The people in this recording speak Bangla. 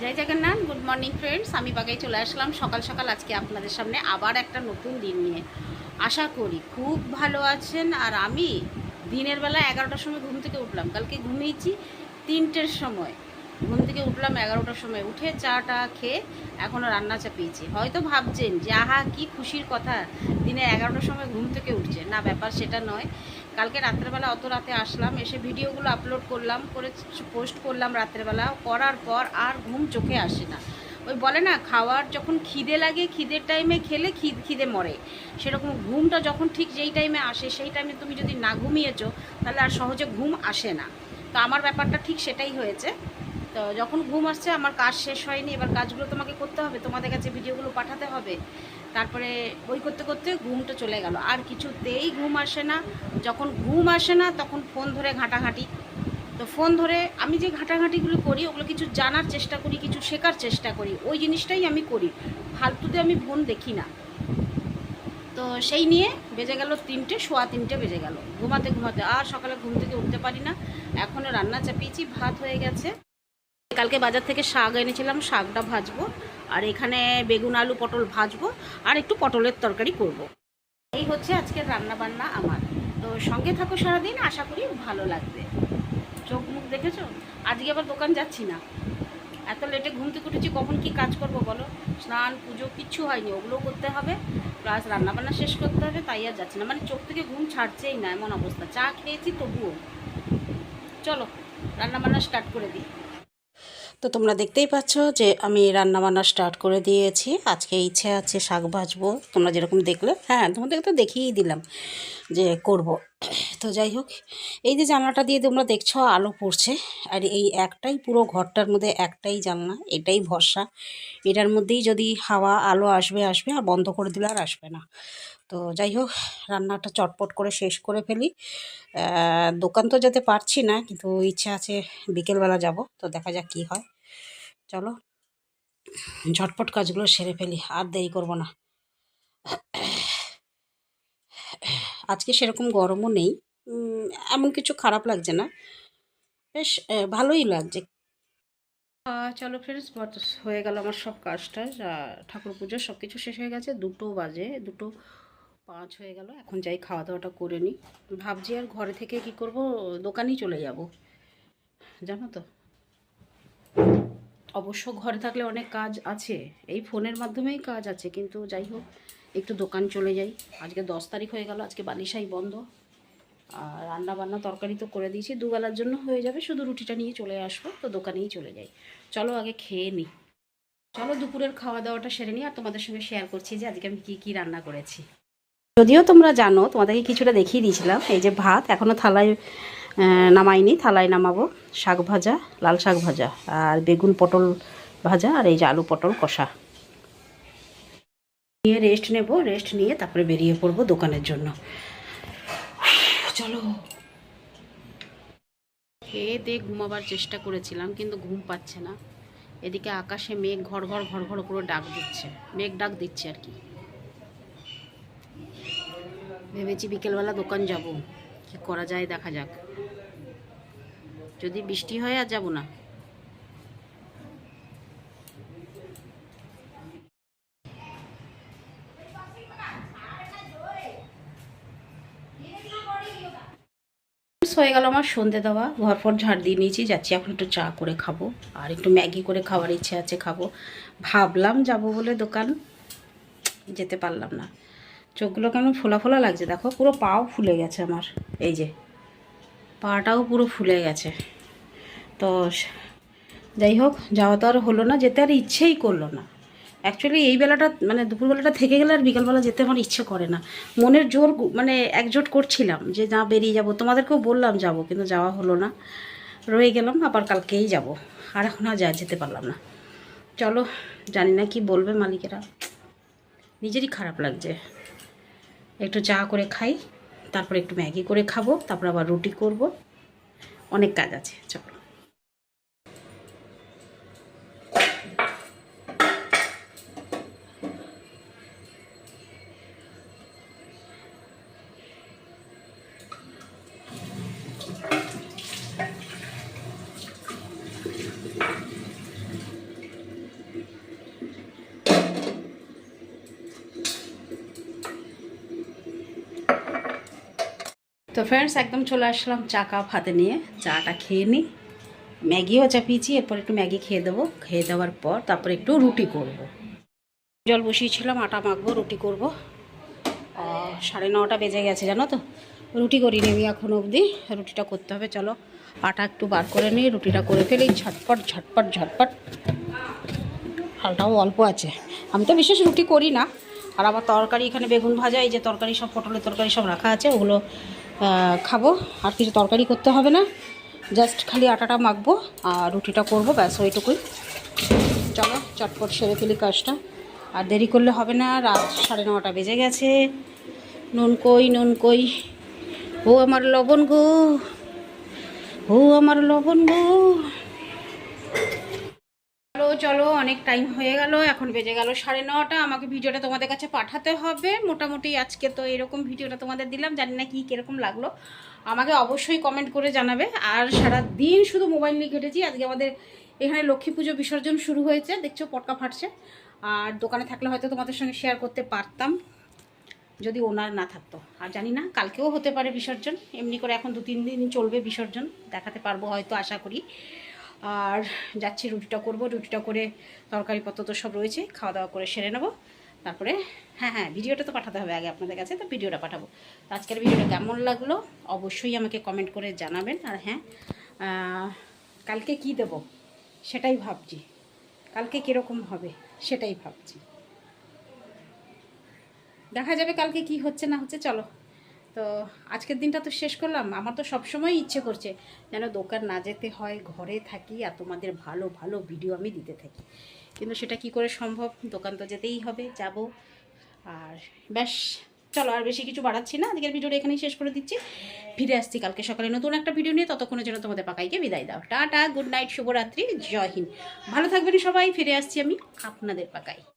জয় জগন্নাথ গুড মর্নিং ফ্রেন্ডস আমি বাগাই চলে আসলাম। সকাল সকাল আজকে আপনাদের সামনে আবার একটা নতুন দিন নিয়ে। আশা করি খুব ভালো আছেন। আর আমি দিনের বেলা এগারোটার সময় ঘুম থেকে উঠলাম। কালকে ঘুমিয়েছি তিনটের সময়। ঘুম থেকে উঠলাম এগারোটার সময়। উঠে চাটা খেয়ে এখনও রান্না চাপিয়েছি। হয়তো ভাবছেন যে, আহা, কি খুশির কথা। দিনে এগারোটার সময় ঘুম থেকে উঠছে। না, ব্যাপার সেটা নয়। কালকে রাত্রেবেলা অত রাতে আসলাম, এসে ভিডিওগুলো আপলোড করলাম, করে পোস্ট করলাম রাত্রেবেলা। করার পর আর ঘুম চোখে আসে না। ওই বলে না, খাওয়ার যখন খিদে লাগে, খিদের টাইমে খেলে খিদ, খিদে মরে। সেরকম ঘুমটা যখন ঠিক যেই টাইমে আসে, সেই টাইমে তুমি যদি না ঘুমিয়েছো, তাহলে আর সহজে ঘুম আসে না। তো আমার ব্যাপারটা ঠিক সেটাই হয়েছে। তো যখন ঘুম আসছে, আমার কাজ শেষ হয়নি, এবার কাজগুলো তোমাকে করতে হবে। তোমাদের কাছে ভিডিওগুলো পাঠাতে হবে। তারপরে বই করতে করতে ঘুমটা চলে গেল। আর কিছুতেই ঘুম আসে না। যখন ঘুম আসে না, তখন ফোন ধরে ঘাঁটাঘাঁটি। তো ফোন ধরে আমি যে ঘাঁটাঘাঁটিগুলো করি, ওগুলো কিছু জানার চেষ্টা করি, কিছু শেখার চেষ্টা করি, ওই জিনিসটাই আমি করি। ফালতুতে আমি ফোন দেখি না। তো সেই নিয়ে বেজে গেল তিনটে, সোয়া তিনটে বেজে গেল। ঘুমাতে ঘুমাতে আর সকালে ঘুম থেকে উঠতে পারি না। এখনও রান্না চাপিয়েছি, ভাত হয়ে গেছে। কালকে বাজার থেকে শাক এনেছিলাম, শাকটা ভাজবো। আর এখানে বেগুন, আলু, পটল ভাজবো আর একটু পটলের তরকারি করব। এই হচ্ছে আজকের রান্না বান্না আমার। তো সঙ্গে থাকো সারাদিন, আশা করি ভালো লাগবে। চোখ মুখ দেখেছ? আজকে আবার দোকান যাচ্ছি না। এত লেটে ঘুম থেকে উঠেছি, কখন কি কাজ করব বলো? স্নান, পুজো, কিচ্ছু হয়নি, ওগুলোও করতে হবে। প্লাস রান্নাবান্না শেষ করতে হবে, তাই আর যাচ্ছি না। মানে চোখ থেকে ঘুম ছাড়ছেই না, এমন অবস্থা। চা খেয়েছি তবুও। চলো, রান্নাবান্না স্টার্ট করে দিই। তো তোমরা দেখতেই পাচ্ছ যে আমি রান্নাবান্না স্টার্ট করে দিয়েছি। আজকে ইচ্ছে আছে শাক ভাজবো। তোমরা যেরকম দেখলে হ্যাঁ তোমাদেরকে তো দেখিয়েই দিলাম যে করব। তো যাই হোক, এই যে জানলাটা দিয়ে তোমরা দেখছ আলো পড়ছে, আর এই একটাই পুরো ঘরটার মধ্যে একটাই জানলা, এটাই ভরসা। এটার মধ্যেই যদি হাওয়া, আলো আসবে আসবে, আর বন্ধ করে দিলে আর আসবে না। তো যাই হোক, রান্নাটা চটপট করে শেষ করে ফেলি। দোকান তো যেতে পারছি না, কিন্তু ইচ্ছা আছে বিকেলবেলা যাব, তো দেখা যাক কী হয়। চলো, ঝটপট কাজগুলো সেরে ফেলি, আর দেরি করব না। আজকে সেরকম গরমও নেই এমন কিছু খারাপ লাগছে না। বেশ ভালোই লাগছে। চলো ফ্রেন্ডস হয়ে গেল আমার সব কাজটা। ঠাকুর পুজো সব কিছু শেষ হয়ে গেছে, দুটো বাজে, দুটো পাঁচ হয়ে গেল, এখন যাই খাওয়া দাওয়াটা করে নিই ভাবছি আর ঘরে থেকে কি করব, দোকানেই চলে যাব। জানো তো? অবশ্য ঘরে থাকলে অনেক কাজ আছে। এই ফোনের মাধ্যমেই কাজ আছে, কিন্তু যাই হোক, একটু দোকান চলে যাই। আজকে দশ তারিখ হয়ে গেল, আজকে বালিশাই বন্ধ। আর রান্না বান্না তরকারি তো করে দিয়েছি, দুবেলার জন্য হয়ে যাবে, শুধু রুটিটা নিয়ে চলে আসব, তো দোকানেই চলে যাই। চলো আগে খেয়ে নিই চলো দুপুরের খাওয়া দাওয়াটা সেরে নিই আর তোমাদের সঙ্গে শেয়ার করছি যে আজকে আমি কী কী রান্না করেছি। যদিও তোমরা জানো, তোমাদেরকে কিছুটা দেখিয়ে দিয়েছিলাম, এই যে ভাত এখনও থালায় নামাইনি, থালায় নামাবো। শাক ভাজা, লাল শাক ভাজা, আর বেগুন পটল ভাজা, আর এই যে আলু পটল কষা। নিয়ে রেস্ট নেব রেস্ট নিয়ে তারপরে বেরিয়ে পড়ব দোকানের জন্য। চলো। খেয়ে দিয়ে ঘুমাবার চেষ্টা করেছিলাম, কিন্তু ঘুম পাচ্ছে না। এদিকে আকাশে মেঘ ঘর ঘর ঘর ঘর করে ডাক দিচ্ছে, মেঘ ডাক দিচ্ছে আর কি। ভেবেছি বিকেলবেলা দোকান যাব। কি করা যায় দেখা যাক। যদি বৃষ্টি হয় আর যাব না। হয়ে গেল আমার সন্ধে দেওয়া। ঘর ফর ঝাড় দিয়ে নিয়েছি, যাচ্ছি এখন একটু চা করে খাব। আর একটু ম্যাগি করে খাওয়ার ইচ্ছে আছে, খাব। ভাবলাম যাব বলে দোকান, যেতে পারলাম না। চোখগুলো কেমন ফোলা ফোলা লাগছে, দেখো, পুরো পাও ফুলে গেছে আমার। এই যে, পাটাও পুরো ফুলে গেছে। তো যাই হোক, যাওয়া তো আর হলো না, যেতে আর ইচ্ছেই করল না। অ্যাকচুয়ালি এই বেলাটা মানে দুপুরবেলাটা থেকে গেলে আর বিকালবেলা যেতে আমার ইচ্ছে করে না। মনের জোর মানে একজোট করছিলাম যে, না, বেরিয়ে যাব। তোমাদেরকেও বললাম যাব, কিন্তু যাওয়া হলো না। রয়ে গেলাম, আবার কালকেই যাব। আর এখন আর যা, যেতে পারলাম না। চলো, জানি না কি বলবে মালিকেরা। নিজেরই খারাপ লাগছে। একটু চা করে খাই, তারপর একটু ম্যাগি করে খাব, তারপর আবার রুটি করব। অনেক কাজ আছে, চলো। তো ফ্রেন্ডস একদম চলে আসলাম চা কাপ হাতে নিয়ে। চাটা খেয়ে নিই ম্যাগিও চাপিয়েছি, এরপর একটু ম্যাগি খেয়ে দেবো। খেয়ে দেওয়ার পর তারপর একটু রুটি করব। জল বসিয়েছিলাম, আটা মাখবো, রুটি করব। সাড়ে নটা বেজে গেছে, জানো তো? রুটি করিনি আমি এখন অবধি। রুটিটা করতে হবে, চলো। আটা একটু বার করে নিই, রুটিটা করে ফেলি, ঝটপট ঝটপট ঝটপট। হালটাও অল্প আছে। আমি তো বিশেষ রুটি করি না। আর আবার তরকারি, এখানে বেগুন ভাজা, এই যে তরকারি সব, পটলের তরকারি সব রাখা আছে, ওগুলো খাব। আর কিছু তরকারি করতে হবে না। জাস্ট খালি আটাটা মাখবো আর রুটিটা করব, ব্যাস ওইটুকুই। চলো, চটপট সেরে ফেলি কাজটা। আর দেরি করলে হবে না, রাত সাড়ে নটা বেজে গেছে। নুন কই নুন কই? ও আমার লবণ গো ও আমার লবণ গো। চলো, অনেক টাইম হয়ে গেল, এখন বেজে গেল সাড়ে নটা, আমাকে ভিডিওটা তোমাদের কাছে পাঠাতে হবে। মোটামুটি আজকে তো এরকম ভিডিওটা তোমাদের দিলাম, জানি না কি কীরকম লাগল। আমাকে অবশ্যই কমেন্ট করে জানাবে। আর সারা দিন শুধু মোবাইল নিয়ে কেটেছি, আজকে আমাদের এখানে লক্ষ্মী পুজো বিসর্জন শুরু হয়েছে, দেখছ পটকা ফাটছে। আর দোকানে থাকলে হয়তো তোমাদের সঙ্গে শেয়ার করতে পারতাম, যদি ওনার না থাকতো। আর জানি না, কালকেও হতে পারে বিসর্জন, এমনি করে এখন দু তিন দিন চলবে বিসর্জন, দেখাতে পারব হয়তো, আশা করি। আর যাচ্ছি রুটিটা করব, রুটিটা করে তরকারিপত্র তো সব রয়েছে, খাওয়া দাওয়া করে সেরে নেব। তারপরে হ্যাঁ হ্যাঁ ভিডিওটা তো পাঠাতে হবে আগে আপনাদের কাছে, তো ভিডিওটা পাঠাবো। তো আজকের ভিডিওটা কেমন লাগল? অবশ্যই আমাকে কমেন্ট করে জানাবেন। আর হ্যাঁ কালকে কি দেব? সেটাই ভাবছি। কালকে কীরকম হবে? সেটাই ভাবছি। দেখা যাবে কালকে কি হচ্ছে না হচ্ছে, চলো। তো আজকের দিনটা তো শেষ করলাম। আমার তো সবসময় ইচ্ছে করছে যেন দোকান না যেতে হয়, ঘরে থাকি আর তোমাদের ভালো ভালো ভিডিও আমি দিতে থাকি। কিন্তু সেটা কি করে সম্ভব? দোকান তো যেতেই হবে, যাব। আর ব্যাস, চলো আর বেশি কিছু বাড়াচ্ছি না। আজকের ভিডিওটা এখানেই শেষ করে দিচ্ছি। ফিরে আসছি কালকে সকালে নতুন একটা ভিডিও নিয়ে। ততক্ষণের জন্য তোমাদের পাকাইকে বিদায় দাও। টাটা গুড নাইট শুভরাত্রি, জয় হিন্দ। ভালো থাকবেন সবাই, ফিরে আসছি আমি আপনাদের পাকাই